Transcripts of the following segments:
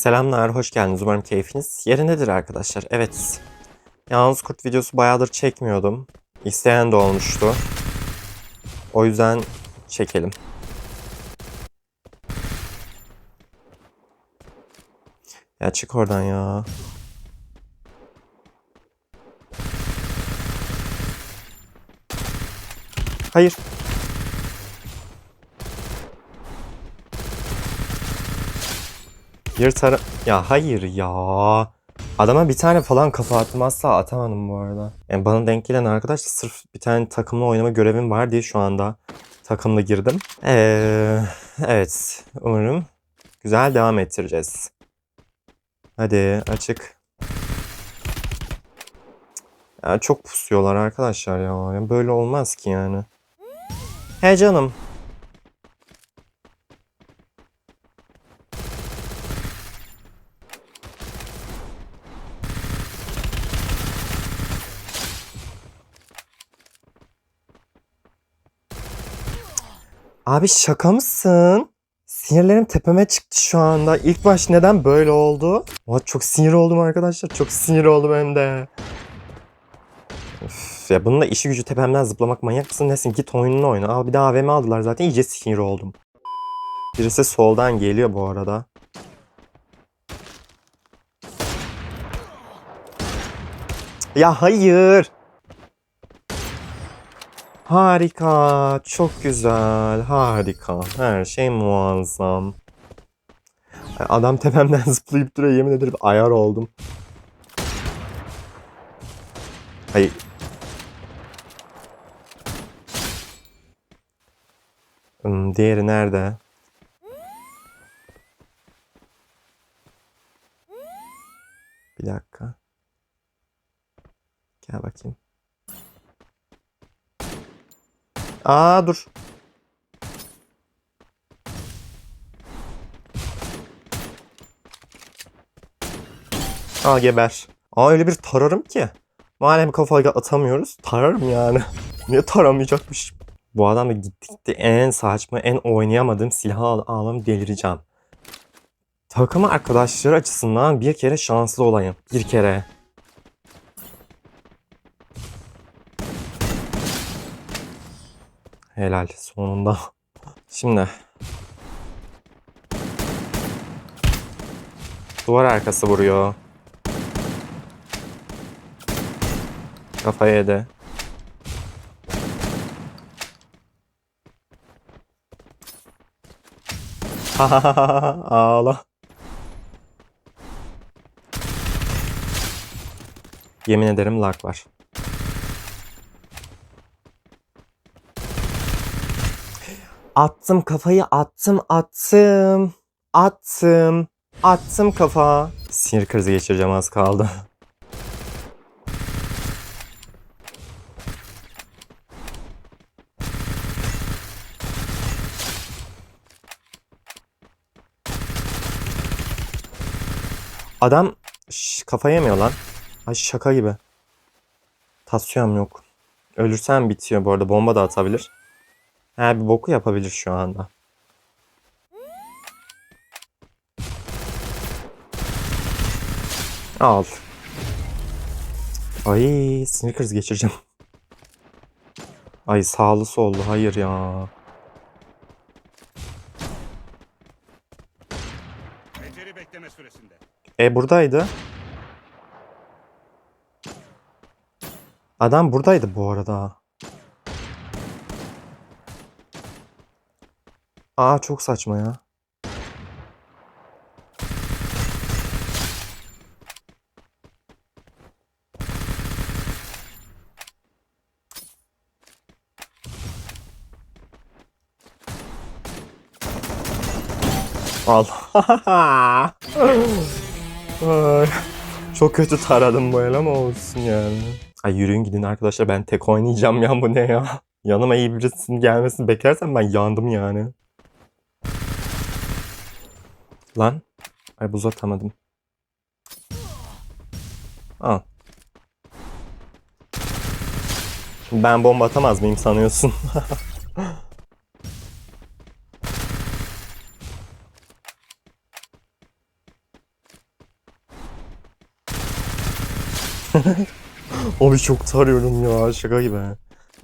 Selamlar, hoş geldiniz. Umarım keyfiniz yerindedir arkadaşlar. Evet, yalnız kurt videosu bayağıdır çekmiyordum. İsteyen de olmuştu. O yüzden çekelim. Ya çık oradan ya. Hayır. Bir tara... Ya hayır ya. Adama bir tane falan kafa attım asla atamadım bu arada. Yani bana denk gelen arkadaş sırf bir tane takımla oynama görevim var diye şu anda takımla girdim. Ee, evet umarım güzel devam ettireceğiz. Hadi açık. Ya çok pusuyorlar arkadaşlar. Ya Böyle olmaz ki yani. He canım. Abi şaka mısın? Sinirlerim tepeme çıktı şu anda. İlk baş neden böyle oldu? Oha, çok sinir oldum arkadaşlar. Çok sinir oldum hem de. Üf, ya bunun da işi gücü tepemden zıplamak manyak mısın nesin? Git oyununu oyna. Aa bir de AVM aldılar zaten. iyice sinir oldum. Birisi soldan geliyor bu arada. Ya hayır. Harika, çok güzel, harika. Her şey muazzam. Adam tepemden zıplayıp duruyor yemin ederim ayar oldum. Hayır. Hmm, diğeri nerede? Bir dakika. Gel bakayım. Aa dur. Aa geber. Aa öyle bir tararım ki. Madem kafaya atamıyoruz. Tararım yani. Niye taramayacakmış? Bu adam da gitti gitti en saçma, en oynayamadığım silahı al almam delireceğim. Takım arkadaşları açısından bir kere şanslı olayım. Bir kere. Helal sonunda. Şimdi. Duvar arkası vuruyor. Kafaya yedi. Ağla. Yemin ederim lag var. Attım kafayı attım attım. Attım. Attım kafa. Sinir krizi geçireceğim az kaldı. Adam Şş, kafa yemiyor lan. Ay şaka gibi. Tasyonum yok. Ölürsem bitiyor bu arada. Bomba da atabilir. Her bir boku yapabilir şu anda. Al. Ay sinir krizi geçireceğim. Ay sağlı sollu hayır ya. Beceri bekleme süresinde. E buradaydı. Adam buradaydı bu arada. Aa çok saçma ya. Al. Çok kötü taradım bu el ama olsun yani. Ay yürüyün gidin arkadaşlar ben tek oynayacağım ya bu ne ya. Yanıma iyi birisinin gelmesini beklersem ben yandım yani. Lan. Ay buz atamadım. Al. Ben bomba atamaz mıyım sanıyorsun? Abi çok tarıyorum ya şaka gibi.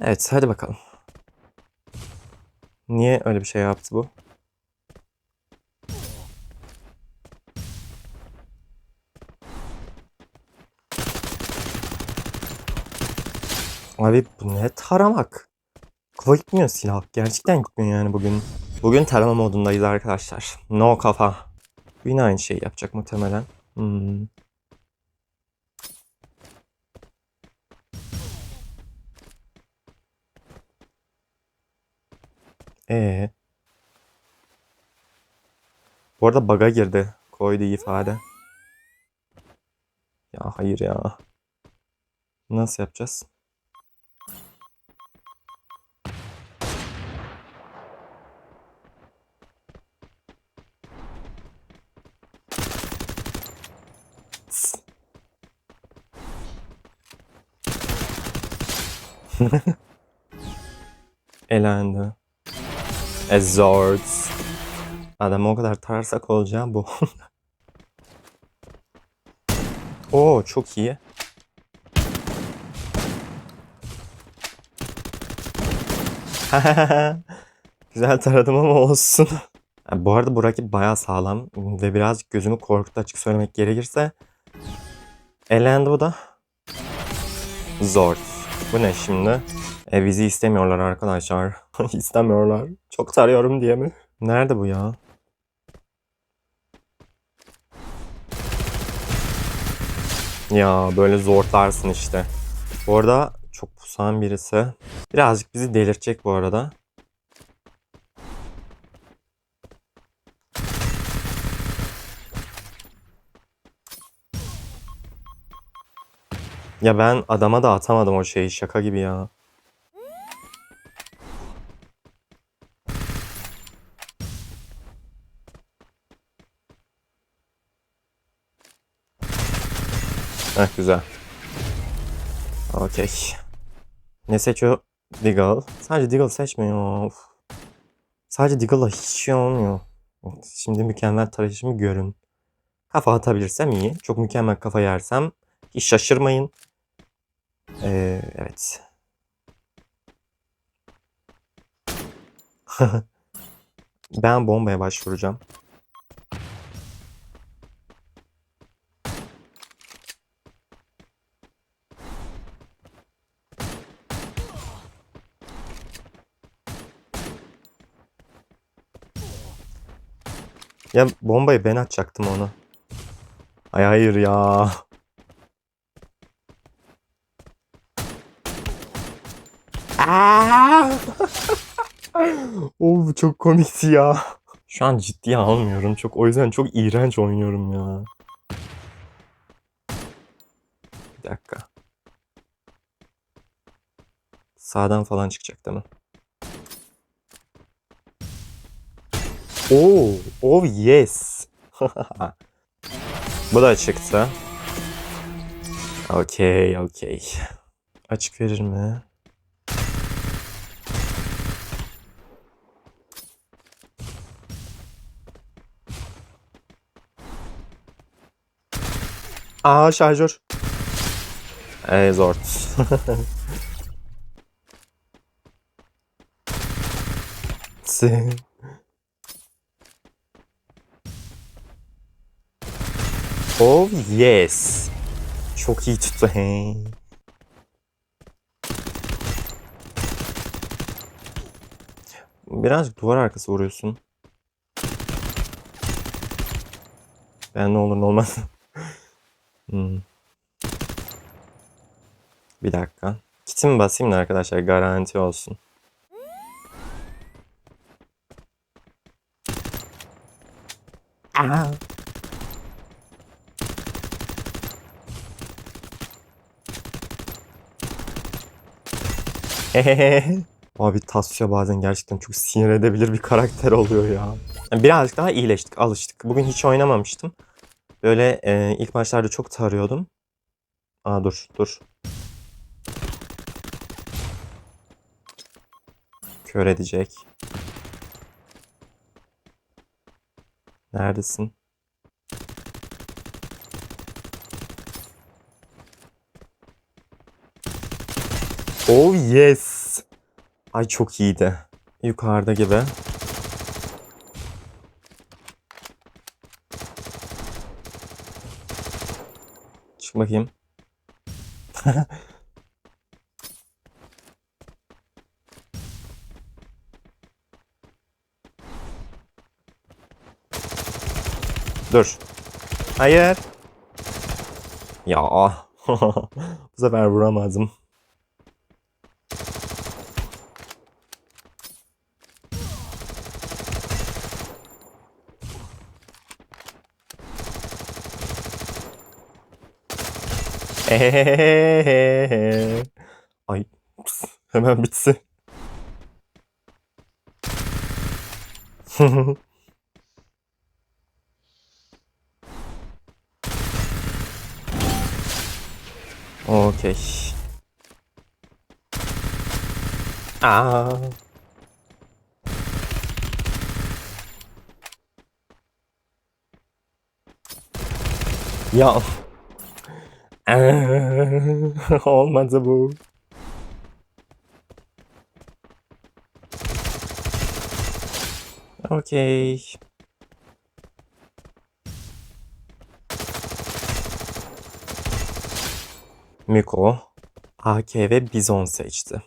Evet hadi bakalım. Niye öyle bir şey yaptı bu? Abi bu ne taramak? Kafa gitmiyor silah. Gerçekten gitmiyor yani bugün. Bugün tarama modundayız arkadaşlar. No kafa. Yine aynı şeyi yapacak muhtemelen. Hmm. Ee. Bu arada bug'a girdi. Koydu ifade. Ya hayır ya. Nasıl yapacağız? Elendi. Ezort. Adamı o kadar tararsak olacağı bu. Oo çok iyi. Güzel taradım ama olsun. Ha, Bu arada bu rakip bayağı sağlam ve birazcık gözümü korkuttu açık söylemek gerekirse. Elendi bu da. Zor. Bu ne şimdi? E, bizi istemiyorlar arkadaşlar. İstemiyorlar. Çok tarıyorum diye mi? Nerede bu ya? Ya böyle zorlarsın işte. Bu arada çok pusan birisi. Birazcık bizi delirtecek bu arada. Ya ben adama da atamadım o şeyi şaka gibi ya. Heh güzel. Okey. Ne seçiyor? Deagle. Sadece Deagle seçmiyor. Of. Sadece Deagle'la hiç şey olmuyor. Şimdi mükemmel tarayışımı görün. Kafa atabilirsem iyi. Çok mükemmel kafa yersem hiç şaşırmayın. Ee, evet. ben bombaya başvuracağım. Ya bombayı ben atacaktım onu. Ay hayır ya. Bu çok komikti ya. Şu an ciddiye almıyorum çok. O yüzden çok iğrenç oynuyorum ya. Bir dakika. Sağdan falan çıkacak değil mi? Oo, oh yes. Bu da çıktı. Okey, okey. Açık verir mi? Aa şarjör. Ee, zor. Oh yes. Çok iyi tuttu. Birazcık duvar arkası vuruyorsun. Ben ne olur ne olmaz. Hmm. Bir dakika. Kitimi basayım da arkadaşlar garanti olsun. Aa. Abi Tasya bazen gerçekten çok sinir edebilir bir karakter oluyor ya. Birazcık daha iyileştik, alıştık. Bugün hiç oynamamıştım. Böyle e, ilk başlarda çok tarıyordum. Aa dur, dur. Kör edecek. Neredesin? Oh yes. Ay çok iyiydi. Yukarıda gibi. Çık bakayım. Dur. Hayır. Ya. Bu sefer vuramadım. Ya. Olmadı bu. Okey. Miko, AK ve Bizon seçti.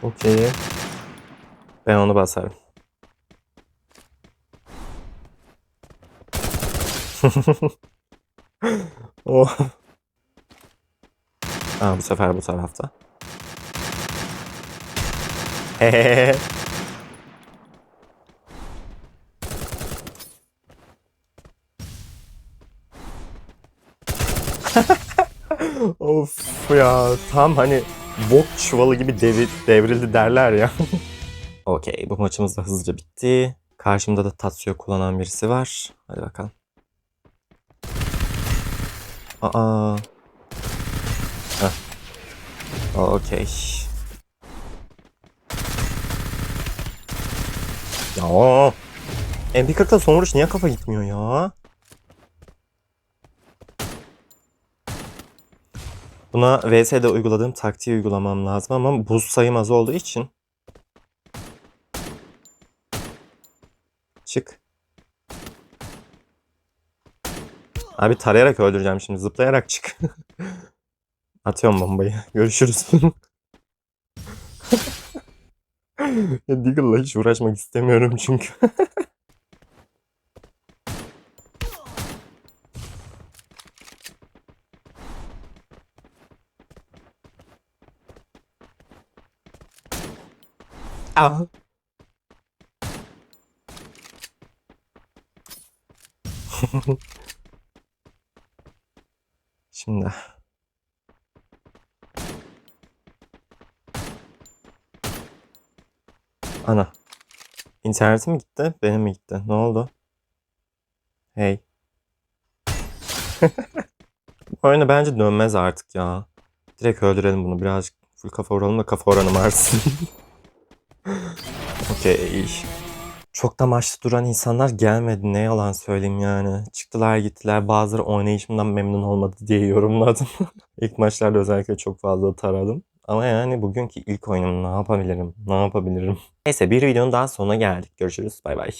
Çok iyi. Ben onu basarım. oh. Aa, bu sefer bu tarafta. Of ya tam hani bok çuvalı gibi devri- devrildi derler ya. Okey bu maçımız da hızlıca bitti. Karşımda da Tatsuya kullanan birisi var. Hadi bakalım. Aa. Heh. Okey. Ya. MP40'da son vuruş niye kafa gitmiyor ya? Buna VS'de uyguladığım taktiği uygulamam lazım ama buz sayım az olduğu için. Çık. Abi tarayarak öldüreceğim şimdi. Zıplayarak çık. Atıyorum bombayı. Görüşürüz. ya Deagle'la hiç uğraşmak istemiyorum çünkü. Aa. Şimdi. Ana. İnternetim mi gitti? Benim mi gitti? Ne oldu? Hey. Bu oyuna bence dönmez artık ya. Direkt öldürelim bunu. Birazcık full kafa vuralım da kafa oranım artsın. Okey. Çok da maçta duran insanlar gelmedi. Ne yalan söyleyeyim yani. Çıktılar gittiler. Bazıları oynayışımdan memnun olmadı diye yorumladım. İlk maçlarda özellikle çok fazla taradım. Ama yani bugünkü ilk oyunum ne yapabilirim? Ne yapabilirim? Neyse bir videonun daha sonuna geldik. Görüşürüz. Bay bay.